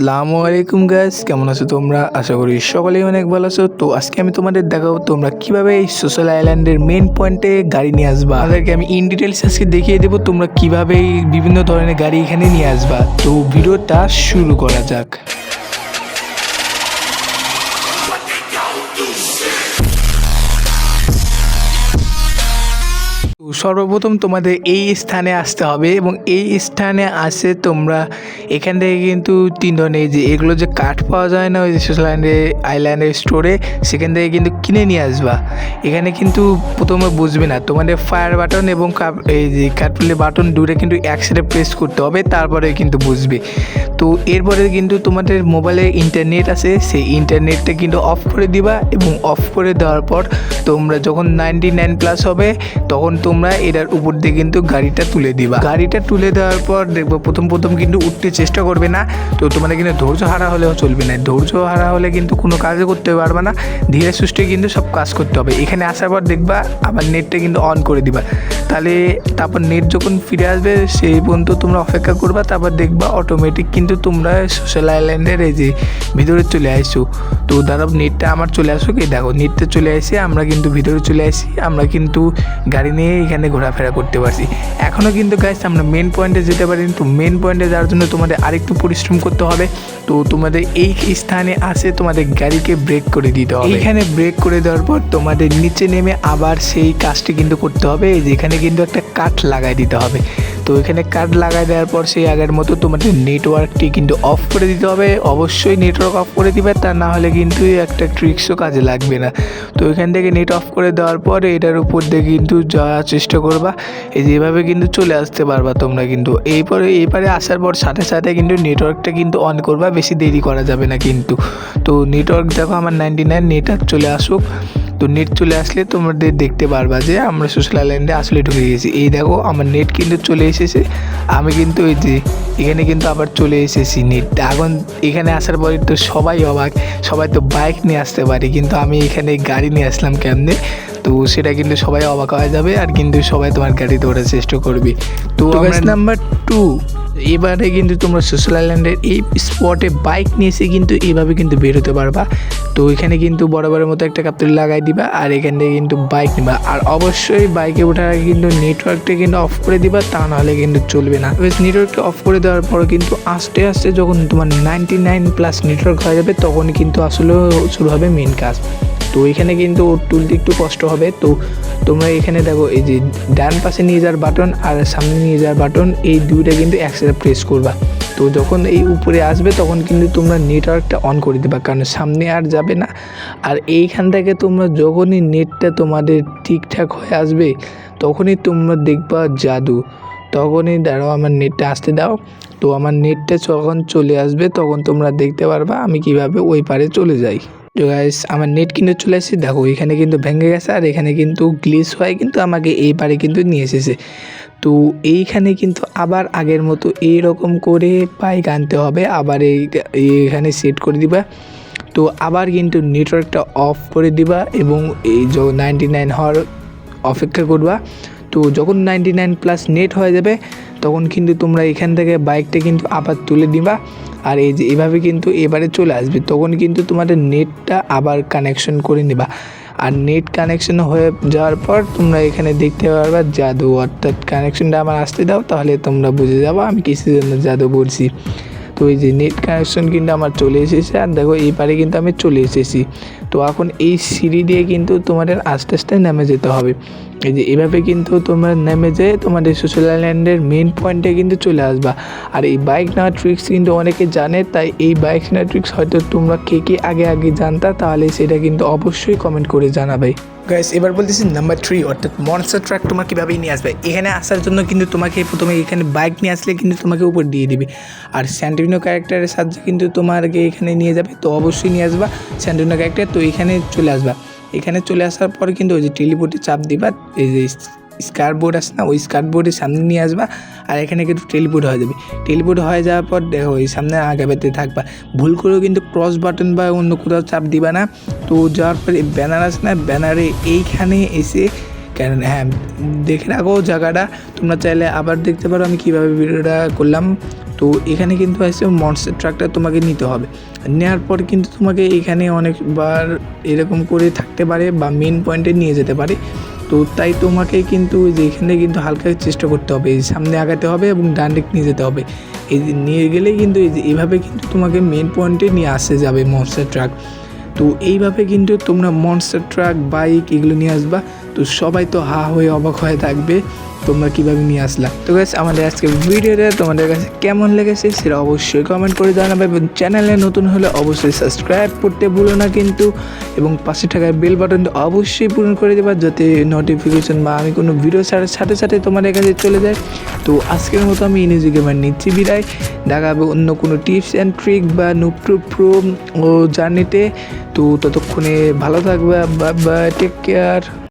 আসসালামু আলাইকুম গাইস কেমন আছো তোমরা? আশা করি সকলেই অনেক ভালো আছো। তো আজকে আমি তোমাদের দেখাবো তোমরা কীভাবে এই সোশ্যাল আইল্যান্ডের মেন পয়েন্টে গাড়ি নিয়ে আসবা। তাদেরকে আমি ইন ডিটেলস আজকে দেখিয়ে দেবো তোমরা কীভাবে বিভিন্ন ধরনের গাড়ি এখানে নিয়ে আসবা। তো ভিডিওটা শুরু করা যাক। সর্বপ্রথম তোমাদের এই স্থানে আসতে হবে এবং এই স্থানে আসে তোমরা এখান থেকে কিন্তু তিন ধরনের যে এগুলো যে কাঠ পাওয়া যায় না, ওই সোশ্যাল আইল্যান্ডের স্টোরে সেখান থেকে কিন্তু কিনে নিয়ে আসবা। এখানে কিন্তু প্রথমে বুঝবে না, তোমাদের ফায়ার বাটন এবং এই যে কাঠপুলের বাটন দুটো কিন্তু একসাথে প্রেস করতে হবে, তারপরে কিন্তু বুঝবে। তো এরপরে কিন্তু তোমাদের মোবাইলে ইন্টারনেট আছে, সেই ইন্টারনেটটা কিন্তু অফ করে দিবা এবং অফ করে দেওয়ার পর তোমরা যখন নাইনটি নাইন প্লাস হবে, তখন তোমরা এটার উপর দিয়ে কিন্তু গাড়িটা তুলে দিবা। গাড়িটা তুলে দেওয়ার পর দেখব প্রথম প্রথম কিন্তু উঠতে চেষ্টা করবে না, তো তোমাদের কিন্তু ধৈর্য হারা হলেও চলবে না। ধৈর্য হারা হলে কিন্তু কোনো কাজও করতে পারবে না, ধীরে সুস্থে কিন্তু সব কাজ করতে হবে। এখানে আসার পর দেখবা আবার নেটটা কিন্তু অন করে দিবা। তাহলে তারপর নেট যখন ফিরে আসবে, সেই পর্যন্ত তোমরা অপেক্ষা করবা, তারপর দেখবা অটোমেটিক কিন্তু তোমরা সোশ্যাল আইল্যান্ডের এই যে ভিতরে চলে আসছো তো দাঁড়াও নেটটা আমার চলে আসুক, এই দেখো নেটটা চলে আসে আমরা কিন্তু ভিতরে চলে আসি আমরা কিন্তু গাড়ি নিয়ে এখানে ঘোরাফেরা করতে পারছি। এখনও কিন্তু গাইস আমরা মেন পয়েন্টে যেতে পারি তো মেন পয়েন্টে যাওয়ার জন্য তোমাদের আরেকটু পরিশ্রম করতে হবে, তো তোমাদের এই স্থানে আসে তোমাদের গাড়িকে ব্রেক করে দিতে হবে। এখানে ব্রেক করে দেওয়ার পর তোমাদের নিচে নেমে আবার সেই কাজটি কিন্তু করতে হবে, এই যে এখানে কিন্তু একটা কাঠ লাগাই দিতে হবে। তো এখানে কার্ড লাগাই দেওয়ার পর সেই আগের মতো তোমাদের নেটওয়ার্কটি কিন্তু অফ করে দিতে হবে। অবশ্যই নেটওয়ার্ক অফ করে দিবে, তা না হলে কিন্তু একটা ট্রিক্সও কাজে লাগবে না। তো এখান থেকে নেট অফ করে দেওয়ার পর এটার উপর দিয়ে কিন্তু যাওয়ার চেষ্টা করবা। এই যে এভাবে কিন্তু চলে আসতে পারবা তোমরা কিন্তু। এইপরে এইপারে আসার পর সাথে সাথে কিন্তু নেটওয়ার্কটা কিন্তু অন করবা, বেশি দেরি করা যাবে না কিন্তু। তো নেটওয়ার্ক দেখো আমার নাইনটি নাইন নেটওয়ার্ক চলে আসুক। তো নেট চলে আসলে তোমাদের দেখতে পারবা যে আমরা সোশ্যাল আইল্যান্ডে আসলে ঢুকে গেছি। এই দেখো, আমার নেট কিন্তু চলে এসেছে। আমি কিন্তু এই যে, এখানে কিন্তু আবার চলে এসেছি নেট এখন এখানে আসার পরে তো সবাই অবাক, সবাই তো বাইক নিয়ে আসতে পারে। কিন্তু আমি এখানে গাড়ি নিয়ে আসলাম কেমনে? তো সেটা কিন্তু সবাই অবাক হয়ে যাবে আর কিন্তু সবাই তোমার গাড়িতে ওঠার চেষ্টা করবে। তো নাম্বার টু এবারে কিন্তু তোমরা সোশ্যাল আইল্যান্ডের এই স্পটে বাইক নিয়ে এসে কিন্তু এইভাবে কিন্তু বের হতে পারবা। তো এখানে কিন্তু বরাবরের মতো একটা কাপড় লাগাই দিবা আর এখান থেকে কিন্তু বাইক নিবা। আর অবশ্যই বাইকে ওঠার আগে কিন্তু নেটওয়ার্কটা কিন্তু অফ করে দিবা তা নাহলে কিন্তু চলবে না। নেটওয়ার্কটা অফ করে দেওয়ার পর কিন্তু আস্তে আস্তে যখন তোমার নাইনটি নাইন প্লাস নেটওয়ার্ক হয়ে যাবে তখন কিন্তু আসলে শুরু হবে মেন কাজ। তো এখানে কিন্তু তুলতে একটু কষ্ট হবে। তো তোমরা এখানে দেখো, এই যে ডান পাশে নিয়ে যাওয়ার বাটন আর সামনে নিয়ে যাওয়ার বাটন, এই দুইটা কিন্তু একসাথে প্রেস করবা। তো যখন এই উপরে আসবে, তখন কিন্তু তোমরা নেটওয়ার্কটা অন করে দেবা, কারণ সামনে আর যাবে না। আর এইখান থেকে তোমরা যখনই নেটটা তোমাদের ঠিকঠাক হয়ে আসবে, তখনই তোমরা দেখবা জাদু। তখনই দাঁড়াও, আমার নেটটা আসতে দাও। তো আমার নেটটা যখন চলে আসবে, তখন তোমরা দেখতে পারবা আমি কীভাবে ওই পারে চলে যাই। তো গাইস আমার নেট কিন্তু চলে এসেছে দেখো, এখানে কিন্তু ভেঙে গেছে আর এখানে কিন্তু গ্লিস হয়ে কিন্তু আমাকে এই পারে কিন্তু নিয়ে এসেছে। তো এইখানে কিন্তু আবার আগের মতো এইরকম করে বাইক আনতে হবে। আবার এই, এইখানে সেট করে দিবা। তো আবার কিন্তু নেটওয়ার্কটা অফ করে দিবা এবং এই নাইনটি নাইন হওয়ার অপেক্ষা করবা। তো যখন নাইনটি নাইন প্লাস নেট হয়ে যাবে, তখন কিন্তু তোমরা এখান থেকে বাইকটা কিন্তু আবার তুলে দিবা আর এই যে এভাবে কিন্তু এবারে চলে আসবে, তখন কিন্তু তোমাদের নেটটা আবার কানেকশন করে নেবা। আর নেট কানেকশন হয়ে যাওয়ার পর তোমরা এখানে দেখতে পারবা জাদু, অর্থাৎ কানেকশনটা আমার আসতে দাও, তাহলে তোমরা বুঝে যাব আমি কিসের জন্য জাদু বলছি। তো এই যে নেট কানেকশন কিন্তু আমার চলে এসেছে, আর দেখো এই পারে কিন্তু আমি চলে এসেছি। তো এখন এই সিঁড়ি দিয়ে কিন্তু তোমাদের আস্তে আস্তে নেমে যেতে হবে। এই যে এভাবে কিন্তু তোমরা নেমে যেয়ে তোমাদের সুইজারল্যান্ডের মেন পয়েন্টে কিন্তু চলে আসবা। আর এই বাইক নেওয়ার ট্রিক্স কিন্তু অনেকে জানে, তাই এই বাইক নেওয়ার ট্রিক্স হয়তো তোমরা কে কে আগে আগে জানতা, তাহলে সেটা কিন্তু অবশ্যই কমেন্ট করে জানাবে। গাইস এবার বলতেছি নাম্বার থ্রি অর্থাৎ মনস্টার ট্র্যাক তোমার কীভাবে নিয়ে আসবে? এখানে আসার জন্য কিন্তু তোমাকে প্রথমে এখানে বাইক নিয়ে আসলে কিন্তু তোমাকে উপর দিয়ে দিবে। আর স্যান্টিনো ক্যারেক্টারের সাহায্যে কিন্তু তোমাকে এখানে নিয়ে যাবে, তো অবশ্যই নিয়ে আসবা। স্যান্টিনো ক্যারেক্টার তো এখানে চলে আসবা। এখানে চলে আসার পর কিন্তু ওই যে টেলিপোর্টে চাপ দিবা, এই যে স্কার্ট বোর্ড আছে না, ওই স্কার্ট বোর্ডের সামনে নিয়ে আসবা আর এখানে কিন্তু টেলিপোর্ট হয়ে যাবে। টেলিপোর্ট হয়ে যাওয়ার পর দেখো ওই সামনে আগাবেতে থাকবা। ভুল করেও কিন্তু ক্রস বাটন বা অন্য কোথাও চাপ দিবা না। তো যাওয়ার পরে ব্যানার আছে না ব্যানারে এইখানে এসে কেন? হ্যাঁ দেখে রাখো জায়গাটা। তোমরা চাইলে আবার দেখতে পারো আমি কীভাবে ভিডিওটা করলাম। তো এখানে কিন্তু আছে মনস্টার ট্রাকটা তোমাকে নিতে হবে। নেওয়ার পর কিন্তু তোমাকে এখানে অনেকবার এরকম করে থাকতে পারে বা মেন পয়েন্টে নিয়ে যেতে পারে। তো তাই তোমাকে কিন্তু যে এখানে কিন্তু হালকা চেষ্টা করতে হবে। এই সামনে আগাতে হবে এবং ডান দিক নিয়ে যেতে হবে। এই নিয়ে গেলে কিন্তু এই যে এভাবে কিন্তু তোমাকে মেন পয়েন্টে নিয়ে আসে যাবে মনস্টার ট্রাক তো এইভাবে কিন্তু তোমরা মনস্টার ট্রাক বাইক এগুলো নিয়ে আসবা। তো সবাই তো হা হয়ে অবাক হয়ে থাকবে, তোমরা কীভাবে নিয়ে আসলা? তো গাছ আমাদের আজকে ভিডিওটা তোমাদের কাছে কেমন লেগেছে সেটা অবশ্যই কমেন্ট করে জানাবে এবং চ্যানেলে নতুন হলে অবশ্যই সাবস্ক্রাইব করতে ভুলো না কিন্তু, এবং পাশে থাকা বেল বাটনটা অবশ্যই পূরণ করে দেবা যাতে নোটিফিকেশন বা আমি কোনো ভিডিও ছাড়ার সাথে সাথে তোমাদের কাছে চলে যায়। তো আজকের মতো আমি ইনিজি গেমার নিচ্ছি বিদায়। দেখা হবে অন্য কোনো টিপস অ্যান্ড ট্রিক বা নুপ টুপ প্রো ও জার্নিতে তো ততক্ষণে ভালো থাকবে বা টেক কেয়ার